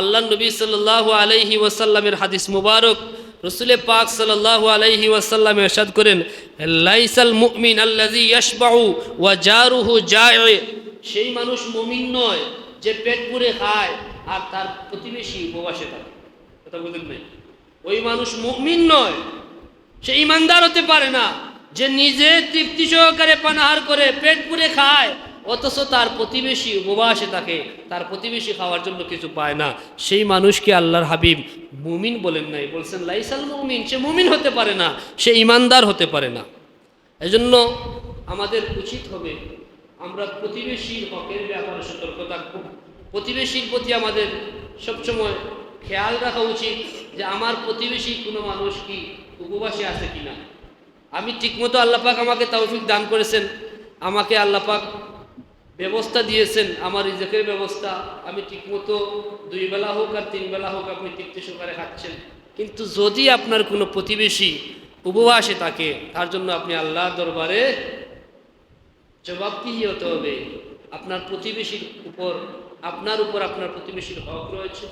আল্লাহ নবী সাল্লাল্লাহু আলাইহি ওয়াসাল্লামের হাদিস মুবারক রসুলে পাক সাল্লাল্লাহু আলাইহি ওয়াসাল্লাম এরশাদ করেন, লাইসাল মুমিন আল্লাযী ইয়াশবাউ ওয়া জারুহু জায়ে সেই মানুষ মুমিন নয় যে পেট পুরে খায় আর তার প্রতিবেশী উপবাসে থাকে। কথা বুঝলেন নাই ওই মানুষ মুমিন নয়, সে ইমানদার হতে পারে না, যে নিজে তৃপ্তি সহকারে পানাহার করে পেট পুরে খায় অথচ তার প্রতিবেশী উপবাসে থাকে, তার প্রতিবেশী খাওয়ার জন্য কিছু পায় না। সেই মানুষকে আল্লাহর হাবিব মুমিন বলেন নাই, বলছেন, লাইসাল মুমিন, সে মুমিন হতে পারে না, সে ইমানদার হতে পারে না। এজন্য আমাদের উচিত হবে আমরা প্রতিবেশীর হকের ব্যাপারে সতর্ক থাকব প্রতিবেশীর প্রতি আমাদের সবসময় খেয়াল রাখা উচিত যে আমার প্রতিবেশী কোনো মানুষ কি উপবাসে আছে কিনা। আমি ঠিকমতো আল্লাপাক আমাকে তৌফিক দান করেছেন, আমাকে আল্লাপাক ব্যবস্থা দিয়েছেন, আমার রিজেকের ব্যবস্থা, আমি ঠিকমতো দুই বেলা হোক আর তিন বেলা হোক আপনি তৃপ্তি সহকারে খাচ্ছেন। কিন্তু যদি আপনার কোনো প্রতিবেশী উপবাসে থাকে, তার জন্য আপনি আল্লাহর দরবারে জবাবদিহি হতে হবে। আপনার প্রতিবেশীর উপর, আপনার উপর আপনার প্রতিবেশীর হক রয়েছে।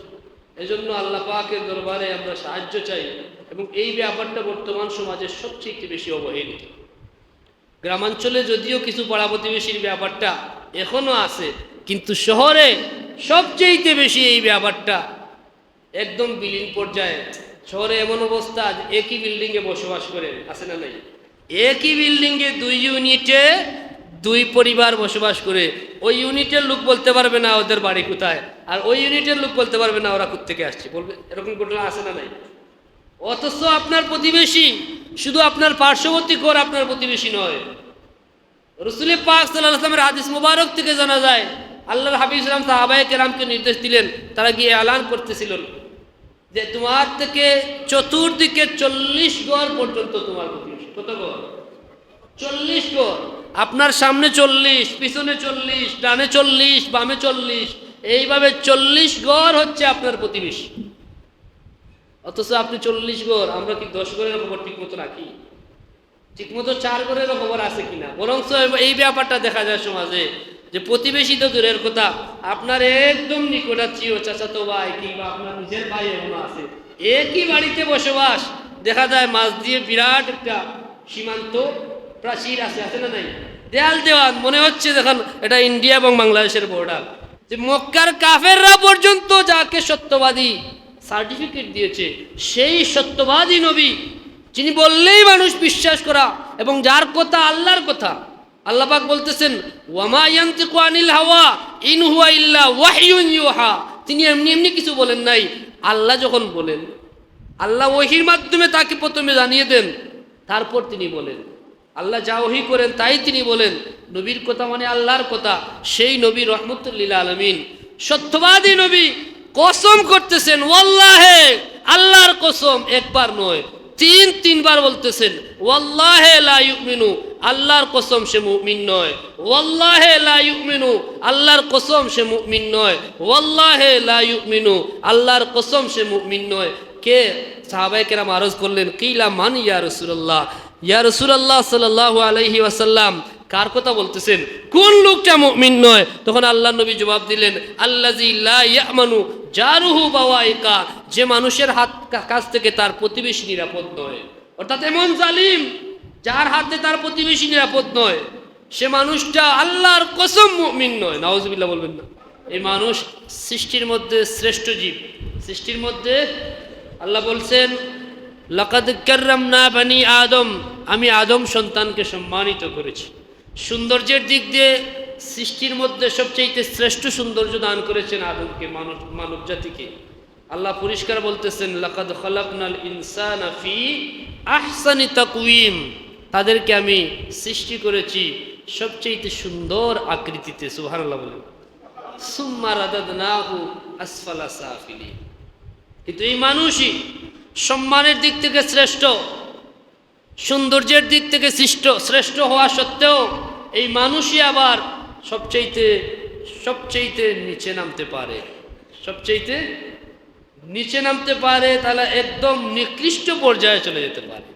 এজন্য আল্লাহ পাকের দরবারে আমরা সাহায্য চাই এবং এই ব্যাপারটা বর্তমান সমাজের সবচেয়ে বেশি অবহেলিত। গ্রামাঞ্চলে যদিও কিছু পাড়া প্রতিবেশীর ব্যাপারটা এখনও আছে। কিন্তু শহরে সবচেয়েতে বেশি এই ব্যাপারটা একদম বিলীন পর্যায়ে। শহরে এমন অবস্থা একই বিল্ডিংয়ে বসবাস করে, আছে না নাই? একই বিল্ডিংয়ে দুই ইউনিটে দুই পরিবার বসবাস করে। ওই ইউনিটের লোক বলতে পারবে না ওদের বাড়ি কোথায়, আর ওই ইউনিটের লোক বলতে পারবে না ওরা কোথেকে আসছে। বলবে, এরকম ঘটনা আছে না নাই? অথচ আপনার প্রতিবেশী, শুধু আপনার পার্শ্ববর্তী ঘর আপনার প্রতিবেশী নয়। রসুলি পাক সাল্লাহ আসলামের হাদিস মুবারক থেকে জানা যায়, আল্লাহর হাবিব ইসলাম সাহাবাই কেরামকে নির্দেশ দিলেন, তারা গিয়ে এলান করতেছিলেন যে তোমার থেকে চতুর্দিকে চল্লিশ গড় পর্যন্ত তোমার কত গড়? চল্লিশ গড়। আপনার সামনে চল্লিশ, পিছনে চল্লিশ, ডানে চল্লিশ, বামে চল্লিশ, এইভাবে চল্লিশ গড় হচ্ছে আপনার প্রতিবেশী। অথচ আপনি চল্লিশ গড়, আমরা কি দশ গড়ের খবর ঠিক মতো রাখি? ঠিকমতো চার গড়েরও খবর আছে কিনা? বরঞ্চ এই ব্যাপারটা দেখা যায় সমাজে যে প্রতিবেশী তো দূরের কথা। আপনার একদম নিকটাত্মীয় চাচাতো ভাই কিংবা আপনার নিজের ভাই এমন আছে। একই বাড়িতে বসবাস। দেখা যায় মাছ দিয়ে বিরাট একটা সীমান্ত প্রাচীর আছে আছে না নাই? দেয়াল দেওয়াল মনে হচ্ছে দেখুন, এটা ইন্ডিয়া এবং বাংলাদেশের বর্ডার যে মক্কার কাফেররা পর্যন্ত যাকে সত্যবাদী সার্টিফিকেট দিয়েছে, সেই সত্যবাদী নবী যিনি বললেই মানুষ বিশ্বাস করা এবং যার কথা আল্লাহর কথা আল্লাপাক বলতেছেন হাওয়া, ইন তিনি এমনি এমনি কিছু বলেন নাই। আল্লাহ যখন বলেন, আল্লাহ ওহির মাধ্যমে তাকে প্রথমে জানিয়ে দেন, তারপর তিনি বলেন। আল্লাহ যা ওহি করেন তাই তিনি বলেন। নবীর কথা মানে আল্লাহর কথা, সেই নবী রহমতুল্লিল আলমিন। সত্যবাদী নবী কসম করতেছেন, ওয়াল্লাহে, আল্লাহর কসম একবার নয়। তিন, তিনবার বলতেছেন, ওয়াল্লাহে লা ইউমিনু, আল্লাহর কসম সে মুমিন নয়। ওয়াল্লাহে লা মিনু আল্লাহর কসম সে মুমিন নয়। ওয়াল্লাহে লা মিনু আল্লাহর কসম সে মুমিন নয়। কে? সাহাবায়ে কেরাম আরজ করলেন, কিলা মান ইয়া রাসূলুল্লাহ? ইয়া রাসূলুল্লাহ সাল্লাল্লাহু আলাইহি ওয়াসাল্লাম কার কথা বলতেছেন? কোন লোকটা মুমিন নয়? তখন আল্লাহ নবী জবাব দিলেন ইয়ামানু জারুহু বাওয়াইকা যে মানুষের হাত কাছ থেকে তার প্রতিবেশী নিরাপদ নয়। অর্থাৎ এমন জালিম, যার হাতে তার প্রতিবেশী নিরাপদ নয়। সে মানুষটা আল্লাহর কসম মুমিন নয়। নাউজুবিল্লাহ বলবেন না। এই মানুষ সৃষ্টির মধ্যে শ্রেষ্ঠ জীব। সৃষ্টির মধ্যে আল্লাহ বলছেন, লকাদ কার্রাম না বানি আদম আমি আদম সন্তানকে সম্মানিত করেছি। সৌন্দর্যের দিক দিয়ে সৃষ্টির মধ্যে সবচেয়ে শ্রেষ্ঠ সৌন্দর্য দান করেছেন আদমকে, মানব মানব জাতিকে আল্লাহ পরিষ্কার বলতেছেন, লাকাদ খলাকনাল ইনসানা ফি আহসানি তাকউইম তাদেরকে আমি সৃষ্টি করেছি সবচেয়ে সুন্দর আকৃতিতে, সুবহানাল্লাহ বলেন। সুম্মা রাদাদনাহু আসফালা সাফিলিন। কিন্তু এই মানুষই সম্মানের দিক থেকে শ্রেষ্ঠ। সৌন্দর্যের দিক থেকে সৃষ্ট, শ্রেষ্ঠ হওয়া সত্ত্বেও এই মানুষই আবার সবচাইতে সবচাইতে নিচে নামতে পারে। সবচাইতে নিচে নামতে পারে, তাহলে একদম নিকৃষ্ট পর্যায়ে চলে যেতে পারে।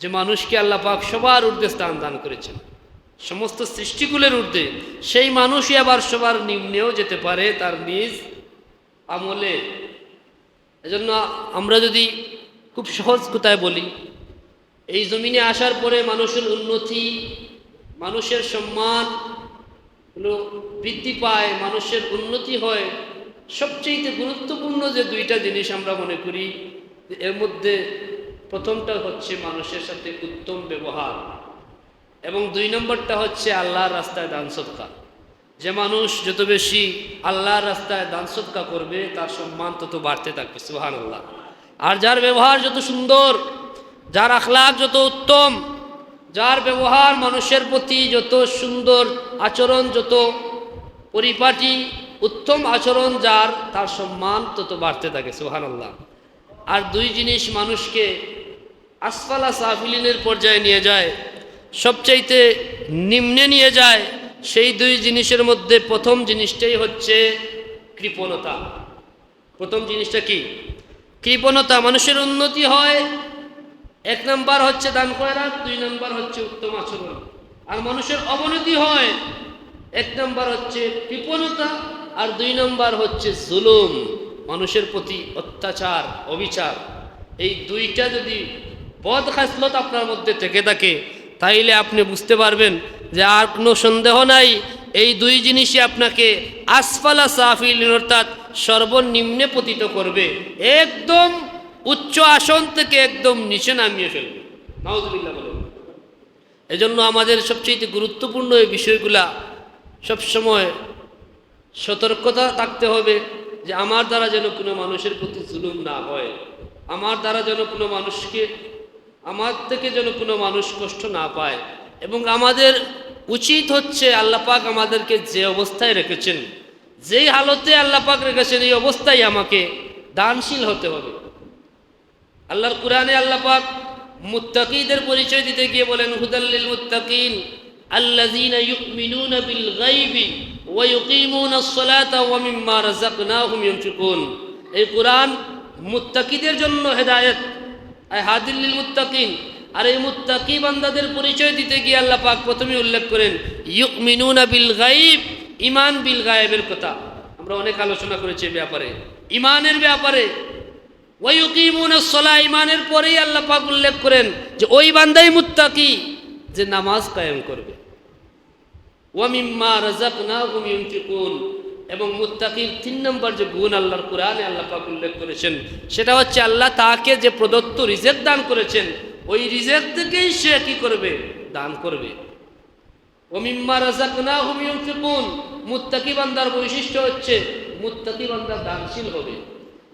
যে মানুষকে আল্লাহ পাক সবার ঊর্ধ্বে স্থান দান করেছেন, সমস্ত সৃষ্টিকুলের ঊর্ধ্বে, সেই মানুষই আবার সবার নিম্নেও যেতে পারে তার নিজ আমলে। এজন্য আমরা যদি খুব সহজ কথায় বলি এই জমিনে আসার পরে মানুষের উন্নতি, মানুষের সম্মান বৃদ্ধি পায়, মানুষের উন্নতি হয়। সবচেয়ে গুরুত্বপূর্ণ যে দুইটা জিনিস আমরা মনে করি এর মধ্যে প্রথমটা হচ্ছে মানুষের সাথে উত্তম ব্যবহার এবং দুই নম্বরটা হচ্ছে আল্লাহর রাস্তায় দান সৎকা যে মানুষ যত বেশি আল্লাহর রাস্তায় দান সৎকা করবে, তার সম্মান তত বাড়তে থাকবে সুহান আল্লাহ আর যার ব্যবহার যত সুন্দর যার আখলাক যত উত্তম, যার ব্যবহার মানুষের প্রতি যত সুন্দর আচরণ, যত পরিপাটি উত্তম আচরণ, যার তার সম্মান তত বাড়তে থাকে সুহান আল্লাহ আর দুই জিনিস মানুষকে আসফালা সাফিলিনের পর্যায়ে নিয়ে যায়, সবচাইতে নিম্নে নিয়ে যায়, সেই দুই জিনিসের মধ্যে প্রথম জিনিসটাই হচ্ছে কৃপণতা। প্রথম জিনিসটা কি? কৃপণতা, মানুষের উন্নতি হয় এক নাম্বার হচ্ছে দান খয়রাত দুই নাম্বার হচ্ছে উত্তম আচরণ। আর মানুষের অবনতি হয়, এক নাম্বার হচ্ছে কৃপণতা, আর দুই নাম্বার হচ্ছে জুলুম, মানুষের প্রতি অত্যাচার, অবিচার। এই দুইটা যদি বদ খাসলত আপনার মধ্যে থেকে থাকে, তাইলে আপনি বুঝতে পারবেন যে আর কোনো সন্দেহ নাই, এই দুই জিনিসই আপনাকে আসফালা সাফিল অর্থাৎ সর্বনিম্নে পতিত করবে। একদম উচ্চ আসন থেকে একদম নিচে নামিয়ে ফেলবে। নাউজুবিল্লাহ বলে এজন্য আমাদের সবচেয়ে গুরুত্বপূর্ণ এই বিষয়গুলা সবসময় সতর্কতা থাকতে হবে যে আমার দ্বারা যেন কোনো মানুষের প্রতি জুলুম না হয়, আমার দ্বারা যেন কোনো মানুষকে, আমার থেকে যেন কোনো মানুষ কষ্ট না পায় এবং আমাদের উচিত হচ্ছে আল্লাপাক আমাদেরকে যে অবস্থায় রেখেছেন, যেই হালতে আল্লাপাক রেখেছেন, এই অবস্থায় আমাকে দানশীল হতে হবে। আল্লাহর কোরআনে আল্লাপাক মুত্তাকিদের পরিচয় দিতে গিয়ে বলেন হুদাল্লিল মুত্তাকিন আল্লাযীনা ইউমিনুনা বিল গায়বি ওয়া ইউকিমুনা আস-সালাতা ওয়া মিম্মা রাযাকনাহুম ইউনফিকুন। এই কোরআন মুত্তাকিদের জন্য হেদায়েত। আর হাদিল্লিল মুত্তাকিন। আর এই মুত্তাকি বান্দাদের পরিচয় দিতে গিয়ে আল্লাহ পাক প্রথমে উল্লেখ করেন, ইউমিনুনা বিল গায়ব ইমান বিল গায়েবের কথা। আমরা অনেক আলোচনা করেছি ব্যাপারে। ইমানের ব্যাপারে ওয়াইকিমুন সলা ইমানের পরেই আল্লাহ পাক উল্লেখ করেন যে ওই বান্দাই মুত্তাকি যে নামাজ কায়েম করবে। ওয়ামিম্মা রাযাকনাহুম ইউনফিকুন, এবং মুত্তাকির তিন নম্বর যে গুণ আল্লাহর কোরআনে আল্লাহ পাক উল্লেখ করেছেন, সেটা হচ্ছে আল্লাহ তাকে যে প্রদত্ত রিজেক দান করেছেন, ওই রিজেক থেকেই সে কি করবে? দান করবে। ওমিম্মা রাযাকনাহুম ইউনফিকুন, মুত্তাকি বান্দার বৈশিষ্ট্য হচ্ছে মুত্তাকি বান্দা দানশীল হবে।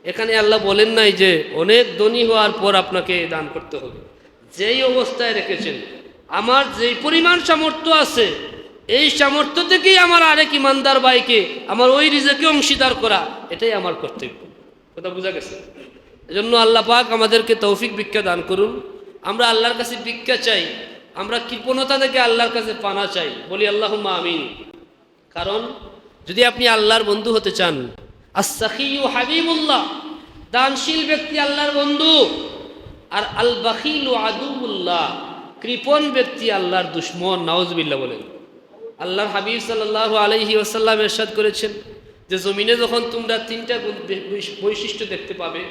এখানে আল্লাহ বলেন নাই যে অনেক ধনী হওয়ার পর আপনাকে দান করতে হবে। যেই অবস্থায় রেখেছেন, আমার যেই পরিমাণ সামর্থ্য আছে, এই সামর্থ্য থেকেই আমার আরেক ইমানদার ভাইকে, আমার ওই রিজেকে অংশীদার করা, এটাই আমার কর্তব্য। কথা বোঝা গেছে? এজন্য আল্লাহ পাক আমাদেরকে তৌফিক ভিক্ষা দান করুন। আমরা আল্লাহর কাছে ভিক্ষা চাই। আমরা কৃপণতা থেকে আল্লাহর কাছে পানা চাই। বলি আল্লাহ আমিন। কারণ যদি আপনি আল্লাহর বন্ধু হতে চান আসাখিউ হাবিবুল্লাহ, দানশীল ব্যক্তি আল্লাহর বন্ধু। আর আল বাখিল আদুবুল্লাহ কৃপণ ব্যক্তি আল্লাহর দুশ্মন নওয়াজবিল্লাহ বলেন। আল্লাহর হাবিব সাল্লাহ আলহি ওসাল্লাম এরশাদ করেছেন যে, জমিনে যখন তোমরা তিনটা বৈশিষ্ট্য দেখতে পাবে,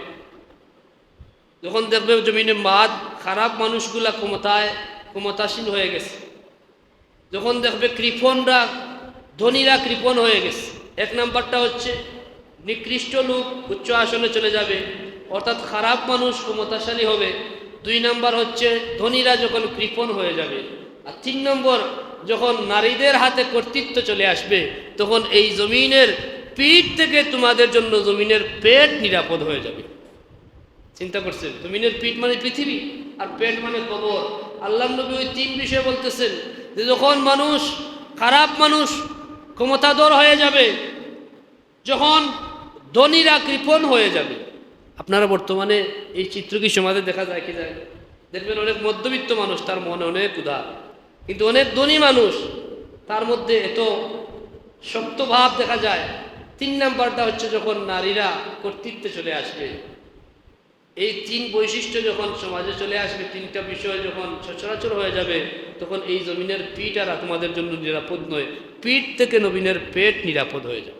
যখন দেখবে জমিনে মাদ, খারাপ মানুষগুলা ক্ষমতায়, ক্ষমতাসীন হয়ে গেছে। যখন দেখবে কৃপণরা, ধনীরা কৃপণ হয়ে গেছে। এক নাম্বারটা হচ্ছে নিকৃষ্ট লোক উচ্চ আসনে চলে যাবে। অর্থাৎ খারাপ মানুষ ক্ষমতাশালী হবে। দুই নাম্বার হচ্ছে ধনীরা যখন কৃপণ হয়ে যাবে। আর তিন নম্বর, যখন নারীদের হাতে কর্তৃত্ব চলে আসবে, তখন এই জমিনের পিঠ থেকে তোমাদের জন্য জমিনের পেট নিরাপদ হয়ে যাবে। চিন্তা করছেন? জমিনের পিঠ মানে পৃথিবী, আর পেট মানে কবর। আল্লাহ নবী ওই তিন বিষয়ে বলতেছেন যে, যখন মানুষ, খারাপ মানুষ ক্ষমতাধর হয়ে যাবে যখন ধনীরা কৃপণ হয়ে যাবে, আপনারা বর্তমানে এই চিত্র কি সমাজে দেখা যায় কি যায়? দেখবেন অনেক মধ্যবিত্ত মানুষ তার মনে অনেক উদার। কিন্তু অনেক ধনী মানুষ তার মধ্যে এত শক্ত ভাব দেখা যায়। তিন নাম্বারটা হচ্ছে যখন নারীরা কর্তৃত্বে চলে আসবে, এই তিন বৈশিষ্ট্য যখন সমাজে চলে আসবে, তিনটা বিষয় যখন সচরাচর হয়ে যাবে, তখন এই জমিনের পিঠ আর তোমাদের জন্য নিরাপদ নয়। পিঠ থেকে নবীনের পেট নিরাপদ হয়ে যাবে।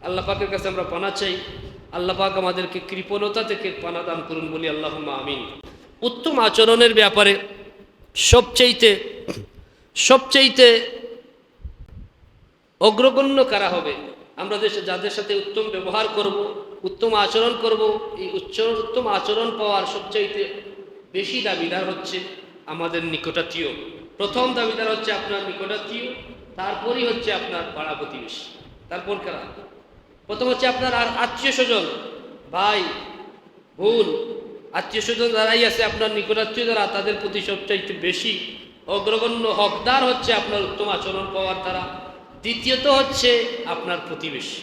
আল্লাহ পাকের কাছে আমরা পানা চাই। আল্লাহ পাক আমাদেরকে কৃপণতা থেকে পানাদান করুন বলি আল্লাহ আমিন। উত্তম আচরণের ব্যাপারে সবচাইতে সবচাইতে অগ্রগণ্য কারা হবে? আমরা দেশে যাদের সাথে উত্তম ব্যবহার করব, উত্তম আচরণ করব, এই উচ্চ উত্তম আচরণ পাওয়ার সবচাইতে বেশি দাবিদার হচ্ছে আমাদের নিকটাত্মীয়। প্রথম দাবিদার হচ্ছে আপনার নিকটাত্মীয়, তারপরই হচ্ছে আপনার পাড়া প্রতিবেশী। তারপর কারা? প্রথম হচ্ছে আপনার আর আত্মীয় স্বজন, ভাই, বোন, আত্মীয় স্বজন যারাই আছে, আপনার নিকটাত্মীয় যারা, তাদের প্রতি সবচাইতে বেশি অগ্রগণ্য হকদার হচ্ছে আপনার উত্তম আচরণ পাওয়ার দ্বারা। দ্বিতীয়ত হচ্ছে আপনার প্রতিবেশী।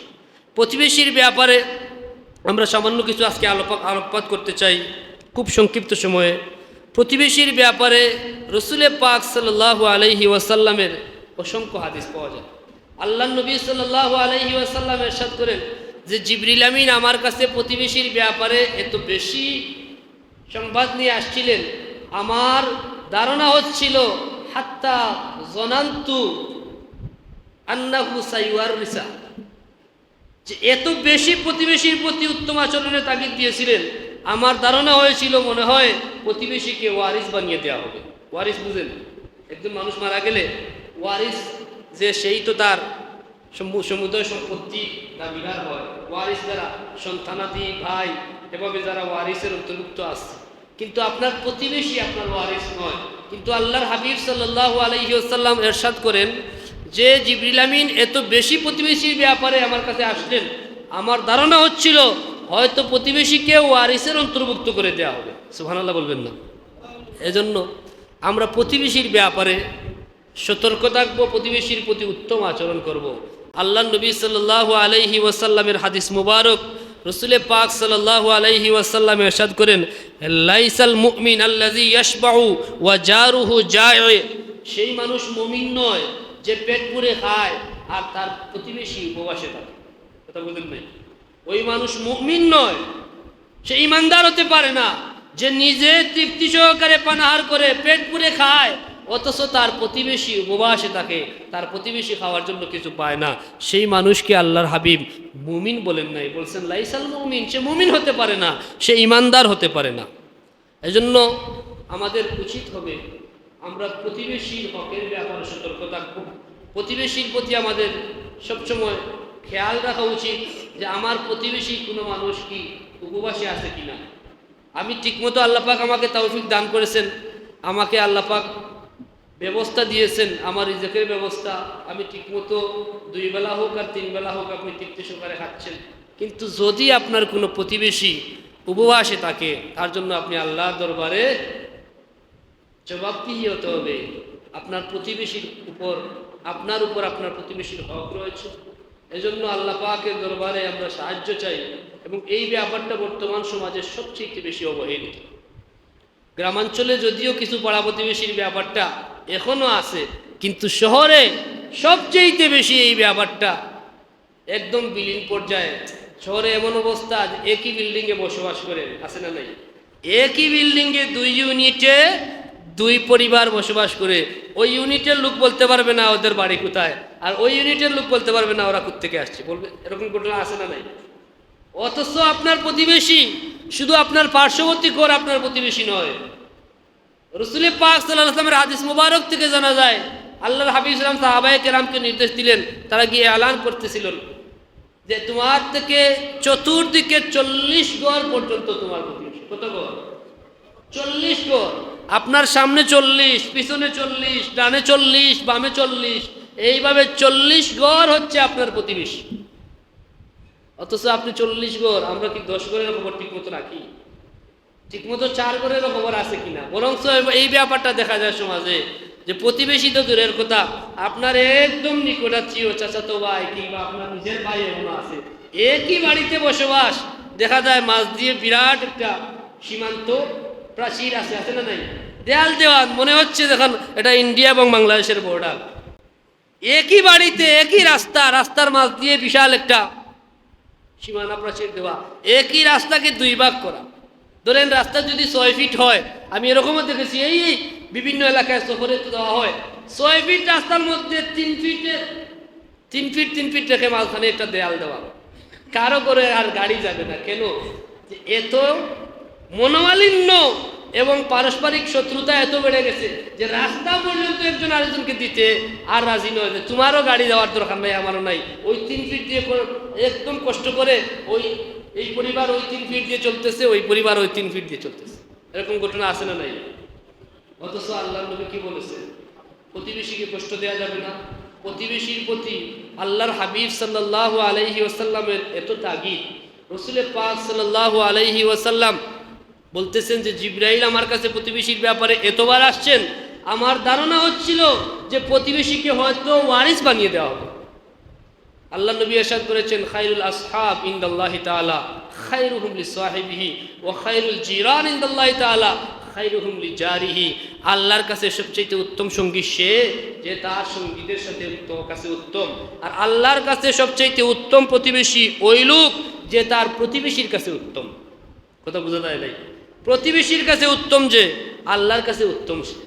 প্রতিবেশীর ব্যাপারে আমরা সামান্য কিছু আজকে আলোক আলোকপাত করতে চাই, খুব সংক্ষিপ্ত সময়ে। প্রতিবেশীর ব্যাপারে রসুলে পাক সাল্লাহ আলহি ওয়াসাল্লামের অসংখ্য হাদিস পাওয়া যায়। আল্লাহ নবী সাল্লাহ আলহি ওয়াসাল্লাম এরশাদ করেন যে জিবরিল আমিন আমার কাছে প্রতিবেশীর ব্যাপারে এত বেশি সংবাদ নিয়ে আসছিলেন। আমার ধারণা হচ্ছিল, হাত্তা জনান্তু আন্নাহু যে এত বেশি প্রতিবেশীর প্রতি উত্তম আচরণে তাগিদ দিয়েছিলেন। আমার ধারণা হয়েছিল, মনে হয় প্রতিবেশীকে ওয়ারিস বানিয়ে দেওয়া হবে। ওয়ারিস বুঝেন, একজন মানুষ মারা গেলে ওয়ারিস যে সেই তো তার সমু- সমুদয় সম্পত্তি দাবিদার হয়। ওয়ারিস দ্বারা সন্তানাদি ভাই এভাবে যারা ওয়ারিসের অন্তর্ভুক্ত আছে। কিন্তু আপনার প্রতিবেশী আপনার ওয়ারিস নয়। কিন্তু আল্লাহর হাবিব সাল্লাহ আলহিউসাল্লাম এরশাদ করেন যে জিবরিল আমিন এত বেশি প্রতিবেশীর ব্যাপারে আমার কাছে আসলেন, আমার ধারণা হচ্ছিল হয়তো প্রতিবেশীকে ওয়ারিসের অন্তর্ভুক্ত করে দেওয়া হবে। সুবহানাল্লাহ বলবেন না। এজন্য আমরা প্রতিবেশীর ব্যাপারে সতর্ক থাকব, প্রতিবেশীর প্রতি উত্তম আচরণ করব। আল্লাহ নবী সাল্লাহ আলাইহি ওয়াসাল্লামের হাদিস মুবারক রসুলে পাক সাল্লাহ আলাইহি ওয়াসাল্লাম এরশাদ করেন, লাইসাল মুমিন আল্লাজি ইয়াশবাউ ওয়া জারুহু জায়ে। সেই মানুষ মুমিন নয় যে পেট পুরে খায় আর তার প্রতিবেশী উপবাসে থাকে। কথা বলতেন নাই ওই মানুষ মুমিন নয়, সে ইমানদার হতে পারে না, যে নিজে তৃপ্তি সহকারে পানাহার করে পেট পুরে খায় অথচ তার প্রতিবেশী উপবাসে থাকে, তার প্রতিবেশী খাওয়ার জন্য কিছু পায় না। সেই মানুষকে আল্লাহর হাবিব মুমিন বলেন নাই, বলছেন, লাইসাল মুমিন, সে মুমিন হতে পারে না, সে ইমানদার হতে পারে না। এজন্য আমাদের উচিত হবে আমরা প্রতিবেশীর হকের ব্যাপারে সতর্ক থাকব। প্রতিবেশীর প্রতি আমাদের সবসময় খেয়াল রাখা উচিত যে আমার প্রতিবেশী কোনো মানুষ কি উপবাসে আছে কিনা। আমি ঠিকমতো আল্লাপাক আমাকে তৌফিক দান করেছেন, আমাকে আল্লাপাক ব্যবস্থা দিয়েছেন, আমার রিজেকের ব্যবস্থা, আমি ঠিকমতো দুই বেলা হোক আর তিন বেলা হোক আপনি তৃপ্তি সহকারে খাচ্ছেন। কিন্তু যদি আপনার কোনো প্রতিবেশী উপবাসে থাকে, তার জন্য আপনি আল্লাহর দরবারে জবাবদিহি হতে হবে। আপনার প্রতিবেশীর উপর, আপনার উপর আপনার প্রতিবেশীর হক রয়েছে। এজন্য আল্লাহ পাকের দরবারে আমরা সাহায্য চাই এবং এই ব্যাপারটা বর্তমান সমাজের সবচেয়ে বেশি অবহেলিত। গ্রামাঞ্চলে যদিও কিছু পাড়া প্রতিবেশীর ব্যাপারটা এখনও আছে। কিন্তু শহরে সবচেয়ে বেশি এই ব্যাপারটা একদম বিলীন পর্যায়ে। শহরে এমন অবস্থা একই বিল্ডিংয়ে বসবাস করে আছে না নাই? একই বিল্ডিংয়ে দুই ইউনিটে দুই পরিবার বসবাস করে। ওই ইউনিটের লোক বলতে পারবে না ওদের বাড়ি কোথায়, আর ওই ইউনিটের লোক বলতে পারবে না ওরা থেকে আসছে। বলবে, এরকম ঘটনা আছে না নাই? অথচ আপনার প্রতিবেশী, শুধু আপনার পার্শ্ববর্তী কর আপনার প্রতিবেশী নয়। রসুল পাক সাল্লাহ আসলামের হাদিস মুবারক থেকে জানা যায়, আল্লাহর হাবিব ইসলাম সাহাবাই কেরামকে নির্দেশ দিলেন, তারা গিয়ে এলান করতেছিলেন যে তোমার থেকে চতুর্দিকে চল্লিশ গড় পর্যন্ত তোমার কত গড়? চল্লিশ গড়। আপনার সামনে চল্লিশ, পিছনে চল্লিশ, ডানে চল্লিশ, বামে চল্লিশ, এইভাবে চল্লিশ গড় হচ্ছে আপনার প্রতিবেশী। অথচ আপনি চল্লিশ গড়, আমরা কি দশ গড়ের খবর ঠিক মতো রাখি? ঠিকমতো চার গড়েরও খবর আছে কিনা? বরং এই ব্যাপারটা দেখা যায় সমাজে যে প্রতিবেশী তো দূরের কথা। আপনার একদম নিকটাত্মীয় চাচাতো ভাই কিংবা আপনার নিজের ভাই এখনও আছে, একই বাড়িতে বসবাস। দেখা যায় মাছ দিয়ে বিরাট একটা সীমান্ত প্রাচীর আছে আছে না নাই? দেয়াল দেওয়াল মনে হচ্ছে দেখুন এটা ইন্ডিয়া এবং বাংলাদেশের বর্ডার একই বাড়িতে, একই রাস্তা, রাস্তার মাছ দিয়ে বিশাল একটা সীমানা প্রাচীর দেওয়া। একই রাস্তাকে দুই ভাগ করা। ধরেন রাস্তা যদি ছয় ফিট হয়, আমি এরকমও দেখেছি, এই বিভিন্ন এলাকায় সফরে দেওয়া হয়। ছয় ফিট রাস্তার মধ্যে তিন ফিটে তিন ফিট তিন ফিট রেখে মাঝখানে একটা দেয়াল দেওয়া কারও করে আর গাড়ি যাবে না, কেন? এত মনোমালিন্য এবং পারস্পরিক শত্রুতা এত বেড়ে গেছে যে রাস্তা পর্যন্ত একজন আরেকজনকে দিতে আর রাজি নয় যে তোমারও গাড়ি যাওয়ার দরকার নাই, আমারও নাই। ওই তিন ফিট দিয়ে একদম কষ্ট করে ওই এই পরিবার ওই তিন ফিট দিয়ে চলতেছে, ওই পরিবার ওই তিন ফিট দিয়ে চলতেছে। এরকম ঘটনা আছে না নাই? অথচ আল্লাহ নবী কি বলেছে? প্রতিবেশীকে কষ্ট দেওয়া যাবে না। প্রতিবেশীর প্রতি আল্লাহর হাবিব সাল্লাহ আলাইহি ওয়াসাল্লামের এত তাগিদ। রসুলের পাক সাল্লাহ আলাইহি ওয়াসাল্লাম বলতেছেন যে, জিব্রাইল আমার কাছে প্রতিবেশীর ব্যাপারে এতবার আসছেন, আমার ধারণা হচ্ছিল যে প্রতিবেশীকে হয়তো ওয়ারিস বানিয়ে দেওয়া হবে। আল্লাহ নবী এরশাদ করেছেন খাইরুল আসহাব ইনদাল্লাহি তাআলা খাইরুহুম লিসাহিবিহি ও খাইরুল জিরান ইনদাল্লাহি তাআলা খাইরুহুম লিজারিহি আল্লাহর কাছে সবচেয়ে উত্তম সঙ্গী সে যে তার সঙ্গীদের সাথে উত্তম, কাছে উত্তম। আর আল্লাহর কাছে সবচেয়ে উত্তম প্রতিবেশী ওই লোক যে তার প্রতিবেশীর কাছে উত্তম। কথা বোঝা যায় নাই? প্রতিবেশীর কাছে উত্তম যে, আল্লাহর কাছে উত্তম সে।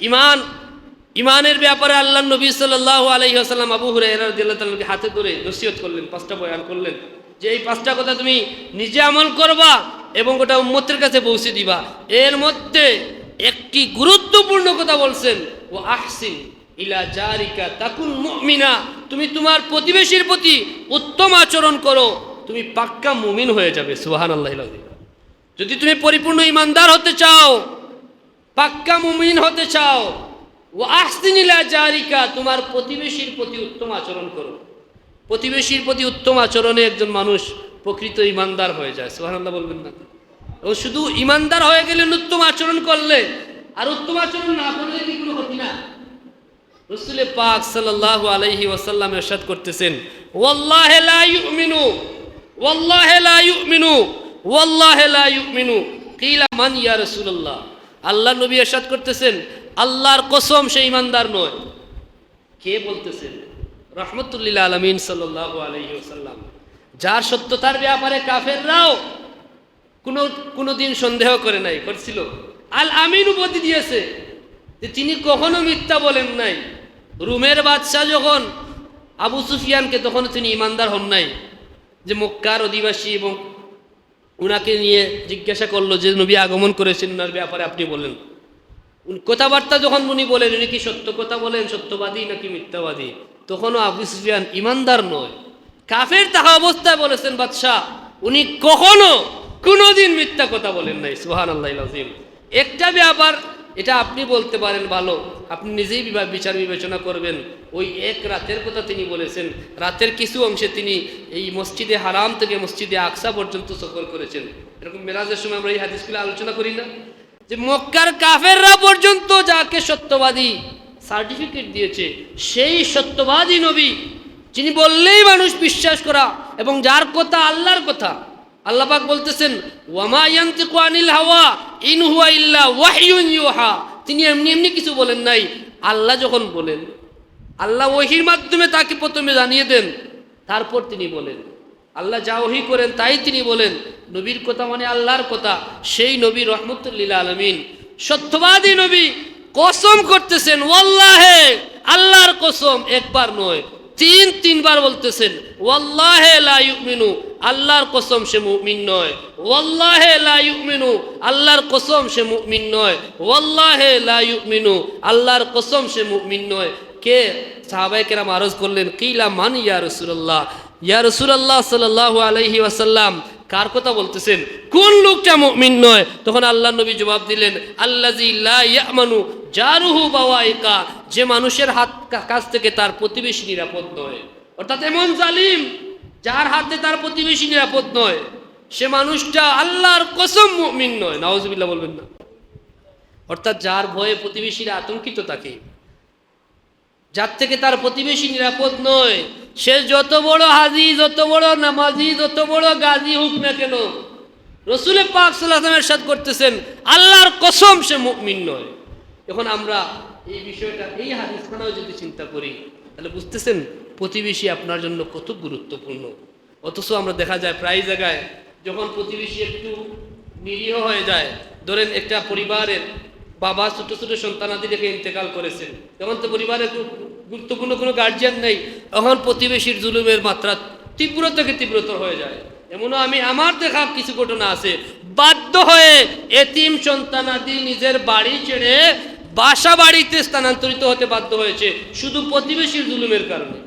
ইমান ইমানের ব্যাপারে আল্লাহ নবী সাল্লাহ আলহি আসাল্লাম আবু হুরাইকে হাতে ধরে নসিহত করলেন, পাঁচটা বয়ান করলেন। যে এই পাঁচটা কথা তুমি নিজে আমল করবা এবং ওটা উম্মতের কাছে পৌঁছে দিবা। এর মধ্যে একটি গুরুত্বপূর্ণ কথা বলছেন ও আহসিন ইলা জারিকা তাকুন মুমিনা। তুমি তোমার প্রতিবেশীর প্রতি উত্তম আচরণ করো, তুমি পাক্কা মুমিন হয়ে যাবে সুহান আল্লাহ যদি তুমি পরিপূর্ণ ইমানদার হতে চাও, পাক্কা মুমিন হতে চাও ও আহসিনিলা জারিকা, তোমার প্রতিবেশীর প্রতি উত্তম আচরণ করো। প্রতিবেশীর প্রতি উত্তম আচরণে একজন মানুষ প্রকৃত ইমানদার হয়ে যায়। সুহানাল্লাহ বলবেন না ও শুধু ইমানদার হয়ে গেলেন উত্তম আচরণ করলে, আর উত্তম আচরণ না করলে কি কোনো ক্ষতি না? রসুলে পাক সাল্লাল্লাহু আলাইহি ওয়াসাল্লাম এরশাদ করতেছেন, ওয়াল্লাহে লা ইউমিনু, ওয়াল্লাহে লা ইউমিনু, ওয়াল্লাহে লা ইউমিনু। কিলা মান ইয়া রাসূলুল্লাহ। আল্লাহ নবী এরশাদ করতেছেন আল্লাহর কসম সে ইমানদার নয়। কে বলতেছেন রহমতুল্লিল আলমিন সাল্লাল্লাহু আলাইহি ওয়াসাল্লাম। যার সত্যতার ব্যাপারে কাফেররাও কোনো কোনো দিন সন্দেহ করে নাই, করছিল। আল আমিন উপাধি দিয়েছে যে তিনি কখনো মিথ্যা বলেন নাই। রুমের বাদশাহ যখন আবু সুফিয়ানকে তখন তিনি ইমানদার হন নাই। যে মক্কার অধিবাসী এবং উনাকে নিয়ে জিজ্ঞাসা করল যে, নবী আগমন করেছেন ওনার ব্যাপারে আপনি বলেন। উনি কথাবার্তা যখন উনি বলেন, উনি কি সত্য কথা বলেন? সত্যবাদী নাকি মিথ্যাবাদী? তখনও আবু সুফিয়ান ইমানদার নয়। কাফের তাহা অবস্থায় বলেছেন, বাদশাহ, উনি কখনো কোনোদিন মিথ্যা কথা বলেন নাই সুহান আল্লাহ একটা ব্যাপার, এটা আপনি বলতে পারেন ভালো, আপনি নিজেই বিচার বিবেচনা করবেন। ওই এক রাতের কথা তিনি বলেছেন, রাতের কিছু অংশে তিনি এই মসজিদে হারাম থেকে মসজিদে আকসা পর্যন্ত সফর করেছেন। এরকম মেরাজের সময় আমরা এই হাদিসগুলো আলোচনা করি না? যে মক্কার কাফেররা পর্যন্ত যাকে সত্যবাদী সার্টিফিকেট দিয়েছে, সেই সত্যবাদী নবী, যিনি বললেই মানুষ বিশ্বাস করা এবং যার কথা আল্লাহর কথা। আল্লাহ পাক বলতেছেন, ওয়ামা ইয়ান্তিকু আনিল হাওয়া, ইন হুয়া ইল্লা ওয়াহিয়ুন ইউহা। তিনি এমনি এমনি কিছু বলেন নাই। আল্লাহ যখন বলেন, আল্লাহ ওহির মাধ্যমে তাকে প্রথমে জানিয়ে দেন, তারপর তিনি বলেন। আল্লাহ যা ওহি করেন তাই তিনি বলেন, নবীর কথা মানে আল্লাহর কথা, সেই নবী রহমতুল্লিল আলমিন। সত্যবাদী নবী কসম করতেছেন, ওয়াল্লাহে, আল্লাহর কসম একবার নয়, তিন, তিনবার বলতেছেন, ওয়াল্লাহে লা ইউমিনু, আল্লাহর কসম সে মুমিন নয়, ওয়াল্লাহে লা ইউমিনু, আল্লাহর কসম সে মুমিন নয়, ওয়াল্লাহে লা ইউমিনু, আল্লাহর কসম সে মুমিন নয়। কে? সাহাবাই কেরাম আরজ করলেন, কিলা মান ইয়া রসুল্লাহ ইয়া রসুল্লাহ সাল্লাল্লাহু আলাইহি ওয়াসাল্লাম, কার কথা বলতেছেন? কোন লোকটা মুমিন নয়? তখন আল্লাহ নবী জবাব দিলেন আল্লাজি লা জারুহু বাওয়াইকা, যে মানুষের হাত কাছ থেকে তার প্রতিবেশী নিরাপদ নয়। অর্থাৎ এমন জালিম, যার হাতে তার প্রতিবেশী নিরাপদ নয়। সে মানুষটা আল্লাহর কসম মুমিন নয়। নওয়াজবিল্লাহ বলবেন না। অর্থাৎ যার ভয়ে প্রতিবেশীরা আতঙ্কিত থাকে যার থেকে তার প্রতিবেশী নিরাপদ নয়, সে যত বড় হাজি, যত বড় নামাজি, যত বড় গাজী হোক না কেন, রসুলে পাক সাল্লামের সাথ করতেছেন, আল্লাহর কসম সে মুমিন নয়। এখন আমরা এই বিষয়টা, এই হাদিসখানাও যদি চিন্তা করি, তাহলে বুঝতেছেন প্রতিবেশী আপনার জন্য কত গুরুত্বপূর্ণ। অথচ আমরা দেখা যায় প্রায় জায়গায় যখন প্রতিবেশী একটু নিরীহ হয়ে যায়, ধরেন একটা পরিবারের বাবা, ছোট ছোট সন্তানাদি রেখে ইন্তেকাল করেছেন। তখন তো পরিবারের খুব গুরুত্বপূর্ণ কোনো গার্জিয়ান নেই। তখন প্রতিবেশীর জুলুমের মাত্রা তীব্র থেকে তীব্রতর হয়ে যায়। এমনও আমি, আমার দেখা কিছু ঘটনা আছে। বাধ্য হয়ে এতিম সন্তানাদি নিজের বাড়ি ছেড়ে বাসা বাড়িতে স্থানান্তরিত হতে বাধ্য হয়েছে। শুধু প্রতিবেশীর জুলুমের কারণে।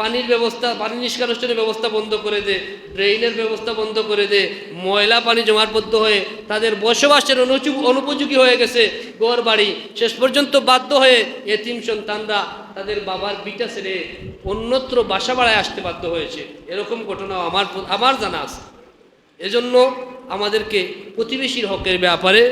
পানির ব্যবস্থা, পানি নিষ্কাশনের ব্যবস্থা বন্ধ করে দে, ড্রেইনের ব্যবস্থা বন্ধ করে দে, ময়লা পানি জমাটবদ্ধ হয়ে তাদের বসবাসের অনুচু অনুপযোগী হয়ে গেছে গড় বাড়ি শেষ পর্যন্ত বাধ্য হয়ে এতিম সন্তানরা তাদের বাবার বিটা ছেড়ে অন্যত্র বাসা বাড়ায় আসতে বাধ্য হয়েছে। এরকম ঘটনাও আমার আমার জানা আছে। এজন্য আমাদেরকে প্রতিবেশীর হকের ব্যাপারে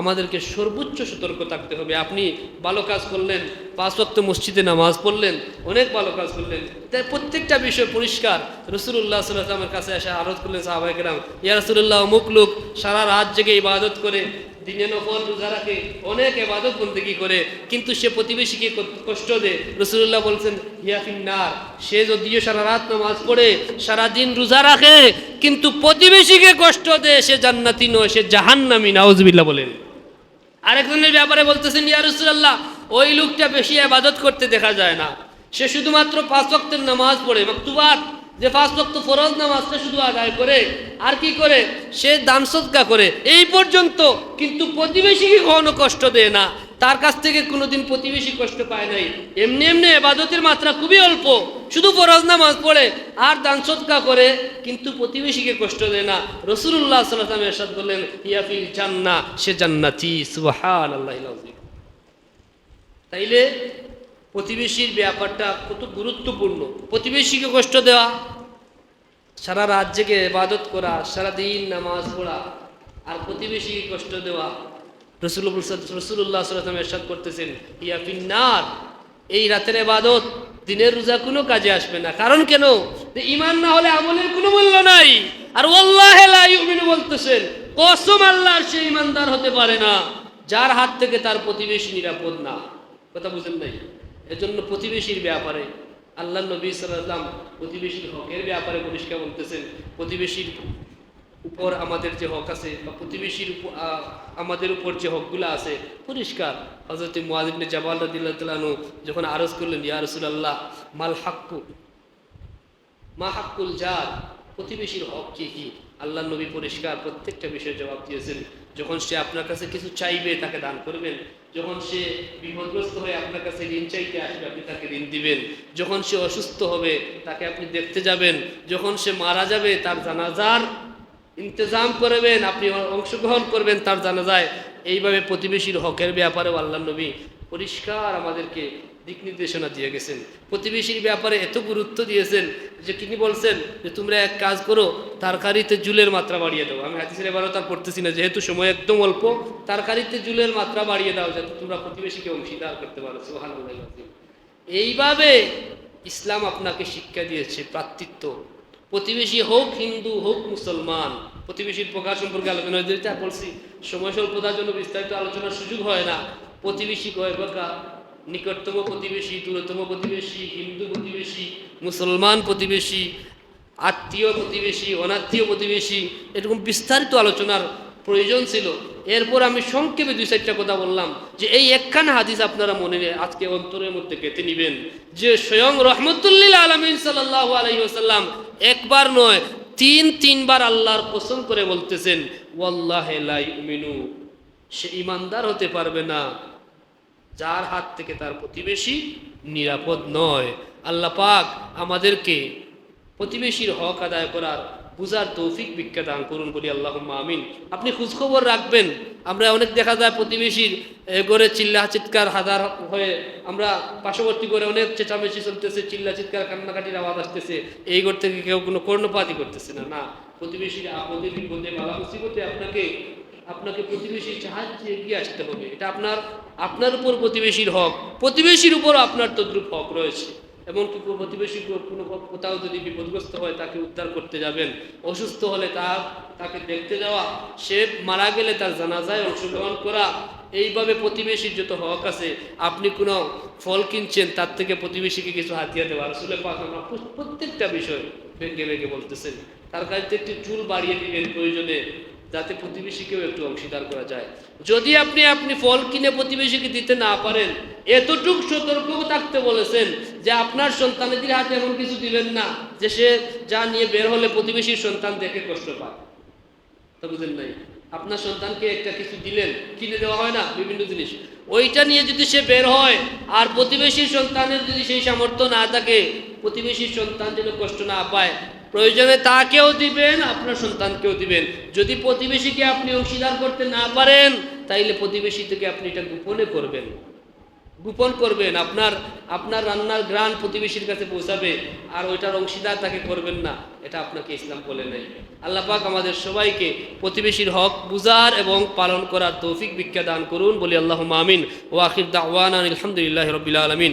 আমাদেরকে সর্বোচ্চ সতর্ক থাকতে হবে। আপনি ভালো কাজ করলেন পাঁচ ওয়াক্ত মসজিদে নামাজ পড়লেন, অনেক ভালো কাজ করলেন। তাই প্রত্যেকটা বিষয় পরিষ্কার। রসুল্লাহ সাল্লামের কাছে এসে আরত করলেন সাহাবাহিকেরাম ইয়া রসুল্লাহ অমুক লোক সারা রাত জেগে ইবাদত করে, দিনে নফল রোজা রাখে, অনেক এবাদত বন্দেগি করে, কিন্তু সে প্রতিবেশীকে কষ্ট দেয়। রসুল্লাহ বলছেন ইয়াফিন্নার সে যদিও সারা রাত নামাজ পড়ে, সারা দিন রোজা রাখে, কিন্তু প্রতিবেশীকে কষ্ট দেয়, সে জান্নাতি নয়, সে জাহান্নামি, নাউজবিল্লাহ বলেন। আরেকজনের ব্যাপারে বলতেছেন, ইয়া রসুল্লাহ ওই লোকটা বেশি আবাদত করতে দেখা যায় না। সে শুধুমাত্র পাঁচ ওয়াক্তের নামাজ পড়ে, মাকতুবাত, যে পাঁচ ওয়াক্ত ফরজ নামাজটা শুধু আদায় করে। আর কি করে? সে দান সদকা করে। এই পর্যন্ত কিন্তু প্রতিবেশীকে কখনো কষ্ট দেয় না। তার কাছ থেকে কোনোদিন প্রতিবেশী কষ্ট পায় নাই। এমনি এমনি এবাদতের মাত্রা খুবই অল্প। শুধু ফরজ নামাজ পড়ে আর দান সদকা করে, কিন্তু প্রতিবেশীকে কষ্ট দেয় না। রসুল্লাহ সাল্লাম এরশাদ বললেন ইয়াফিল জান্না সে জান্নাতি। সুবহান আল্লাহ তাইলে প্রতিবেশীর ব্যাপারটা কত গুরুত্বপূর্ণ। প্রতিবেশীকে কষ্ট দেওয়া, সারা জেগে ইবাদত করা, সারা দিন নামাজ পড়া, আর প্রতিবেশীকে কষ্ট দেওয়া। রসুল্লাহ সাল্লাম এরশাদ করতেছেন ইয়া ফিন্নার এই রাতের এবাদত দিনের রোজা কোনো কাজে আসবে না। কারণ কেন? ইমান না হলে আমলের কোনো মূল্য নাই। আর ইউমিনু বলতেছেন, কসম আল্লাহর সে ইমানদার হতে পারে না, যার হাত থেকে তার প্রতিবেশী নিরাপদ না। কথা বুঝেন নাই? এজন্য প্রতিবেশীর ব্যাপারে আল্লাহ নবী সাল্লাম প্রতিবেশীর হকের ব্যাপারে পরিষ্কার বলতেছেন। প্রতিবেশীর উপর আমাদের যে হক আছে বা প্রতিবেশীর আমাদের উপর যে হকগুলো আছে, পরিষ্কার। হজরত মুআজিবনে জাবাল রাদিল্লাহ যখন আরজ করলেন, ইয়া রাসূলুল্লাহ, মাল হাক্কু? মা হাক্কুল জার প্রতিবেশীর হক কি কি? আল্লাহ নবী পরিষ্কার প্রত্যেকটা বিষয়ে জবাব দিয়েছেন। যখন সে আপনার কাছে কিছু চাইবে, তাকে দান করবেন। যখন সে বিপদগ্রস্ত হয়ে আপনার কাছে ঋণ চাইতে আসবে, আপনি তাকে ঋণ দিবেন। যখন সে অসুস্থ হবে, তাকে আপনি দেখতে যাবেন। যখন সে মারা যাবে, তার জানাজার ইন্তজাম করবেন, আপনি অংশগ্রহণ করবেন তার জানাজায়। এইভাবে প্রতিবেশীর হকের ব্যাপারেও আল্লাহ নবী পরিষ্কার আমাদেরকে দিক নির্দেশনা দিয়ে গেছেন। প্রতিবেশীর ব্যাপারে এত গুরুত্ব দিয়েছেন যে তিনি বলছেন যে, তোমরা এক কাজ করো, তরকারিতে জুলের মাত্রা বাড়িয়ে দাও। আমি হাদিসের এবারও তার পড়তেছি না, যেহেতু সময় একদম অল্প। তরকারিতে জুলের মাত্রা বাড়িয়ে দাও, যাতে তোমরা প্রতিবেশীকে অংশীদার করতে পারো। সোহান এইভাবে ইসলাম আপনাকে শিক্ষা দিয়েছে, প্রাতৃত্ব। প্রতিবেশী হোক হিন্দু হোক মুসলমান, প্রতিবেশীর প্রকার সম্পর্কে আলোচনা বলছি, সময় স্বল্পতার জন্য বিস্তারিত আলোচনার সুযোগ হয় না। প্রতিবেশী কয় প্রকার নিকটতম প্রতিবেশী, দূরতম প্রতিবেশী, হিন্দু প্রতিবেশী, মুসলমান প্রতিবেশী, আত্মীয় প্রতিবেশী, অনাত্মীয় প্রতিবেশী, এরকম বিস্তারিত আলোচনার প্রয়োজন ছিল। এরপর আমি সংক্ষেপে দুই চারটা কথা বললাম যে এই একখানা হাদিস আপনারা মনে আজকে অন্তরের মধ্যে গেঁথে নিবেন যে স্বয়ং রহমতুল্লিল আলমিন সাল্লাহ আলহিহাসাল্লাম একবার নয়, তিন, তিনবার আল্লাহর কসম করে বলতেছেন, ওয়াল্লাহ লা ইউমিনু। সে ইমানদার হতে পারবে না। যার হাত থেকে তার প্রতিবেশী নিরাপদ নয়। আল্লাহ পাক আমাদেরকে প্রতিবেশীর হক আদায় করার বুঝার তৌফিক ভিক্ষা দান করুন বলি আল্লাহ আমিন। আপনি খোঁজখবর রাখবেন। আমরা অনেক দেখা যায় প্রতিবেশীর গড়ে চিল্লা চিৎকার, হাজার হয়ে আমরা পার্শ্ববর্তী করে অনেক চেঁচামেচি চলতেছে চিল্লা চিৎকার, কান্নাকাটির আওয়াজ আসতেছে। এই ঘর থেকে কেউ কোনো কর্ণপাতই করতেছে না। না, প্রতিবেশীর আপদে বিপদে, বালা মুসিবতে আপনাকে আপনাকে প্রতিবেশীর সাহায্যে এগিয়ে আসতে হবে। এটা আপনার আপনার উপর প্রতিবেশীর হক। প্রতিবেশীর উপর আপনার তদ্রুপ হক রয়েছে। এমনকি প্রতিবেশী কোনো কোথাও যদি বিপদগ্রস্ত হয়, তাকে উদ্ধার করতে যাবেন। অসুস্থ হলে তা, তাকে দেখতে যাওয়া, সে মারা গেলে তার জানাজায় অংশগ্রহণ করা, এইভাবে প্রতিবেশীর যত হক আছে, আপনি কোনো ফল কিনছেন, তার থেকে প্রতিবেশীকে কিছু হাতিয়া দেওয়া। আসলে প্রত্যেকটা বিষয় ভেঙে ভেঙে বলতেছেন। তার কাছে একটি চুল বাড়িয়ে দিবেন প্রয়োজনে। যাতে প্রতিবেশীকেও একটু অংশীদার করা যায়। যদি আপনি আপনি ফল কিনে প্রতিবেশীকে দিতে না পারেন, এতটুক সতর্ক থাকতে বলেছেন যে আপনার সন্তানেদের হাতে এমন কিছু দিবেন না, যে সে যা নিয়ে বের হলে প্রতিবেশীর সন্তান দেখে কষ্ট পায়। তো বুঝলেন নাই? আপনার সন্তানকে একটা কিছু দিলেন, কিনে দেওয়া হয় না, বিভিন্ন জিনিস। ওইটা নিয়ে যদি সে বের হয়, আর প্রতিবেশীর সন্তানের যদি সেই সামর্থ্য না থাকে, প্রতিবেশীর সন্তান যেন কষ্ট না পায় প্রয়োজনে তাকেও দিবেন, আপনার সন্তানকেও দিবেন। যদি প্রতিবেশীকে আপনি অংশীদার করতে না পারেন, তাইলে প্রতিবেশী থেকে আপনি এটা গোপনে করবেন। গোপন করবেন, আপনার আপনার রান্নার গ্রান প্রতিবেশীর কাছে পৌঁছাবে, আর ওইটার অংশীদার তাকে করবেন না। এটা আপনাকে ইসলাম বলে নেই। আল্লাহ পাক আমাদের সবাইকে প্রতিবেশীর হক বুজার এবং পালন করার তৌফিক ভিক্ষা দান করুন। বলি আল্লাহ মামিন ও আখির দাওয়ান আলহামদুলিল্লাহ রবিল আলমিন।